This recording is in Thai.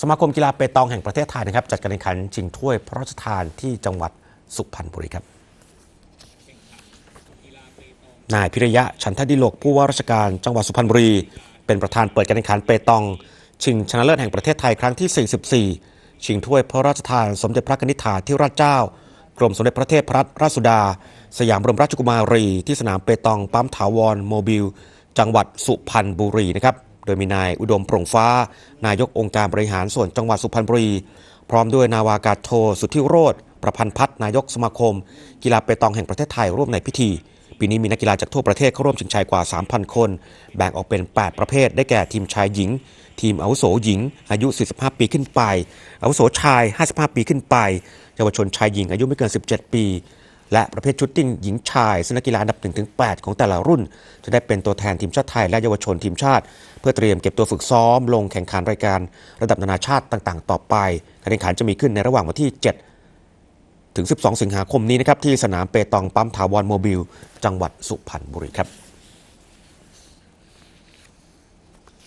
สมาคมกีฬาเปตองแห่งประเทศไทยนะครับจัดการแข่งขันชิงถ้วยพระราชทานที่จังหวัดสุพรรณบุรีครับนายพิริยะฉันทดิโลกผู้ว่าราชการจังหวัดสุพรรณบุรี เป็นประธานเปิดการแข่งขันเปตอง ชิงชนะเลิศแห่งประเทศไทยครั้งที่ 44 ชิงถ้วยพระราชทานสมเด็จพระนิธิถาธิราชเจ้ากรมสมเด็จพระเทพรัตนราชสุดา สยามบรมราชกุมารี ที่สนามเปตองปั๊มถาวรโมบิล จังหวัดสุพรรณบุรีนะครับ โดยมีนายอุดมโปร่งฟ้า นายกองค์การบริหารส่วนจังหวัดสุพรรณบุรี พร้อมด้วยนาวากาศโท สุทธิโรธประพันธ์พัฒน์นายกสมาคม กีฬาเปตองแห่งประเทศไทยร่วมในพิธี ปีนี้มีนักกีฬาจากทั่วประเทศเข้าร่วมชิงชัยกว่า 3,000 คน แบ่งออกเป็น 8 ประเภท ได้แก่ทีมชายหญิง ทีมอาวุโสหญิง อายุ 45 ปีขึ้นไปอาวุโสชาย 55 ปีขึ้นไป เยาวชนชายหญิงอายุไม่เกิน 17 ปี และประเภทชุดติ้งหญิงชายซึ่งนักกีฬาอันดับ1-8ของแต่ละรุ่น จะได้เป็นตัวแทนทีมชาติไทยและเยาวชนทีมชาติ เพื่อเตรียมเก็บตัวฝึกซ้อม ลงแข่งขันรายการระดับนานาชาติต่าง ๆ ต่อไปการแข่งขันจะมีขึ้นในระหว่างวันที่ 7 ถึง 12 สิงหาคมนี้นะครับที่สนามเปตองปั๊มถาวรโมบิล จังหวัดสุพรรณบุรีครับ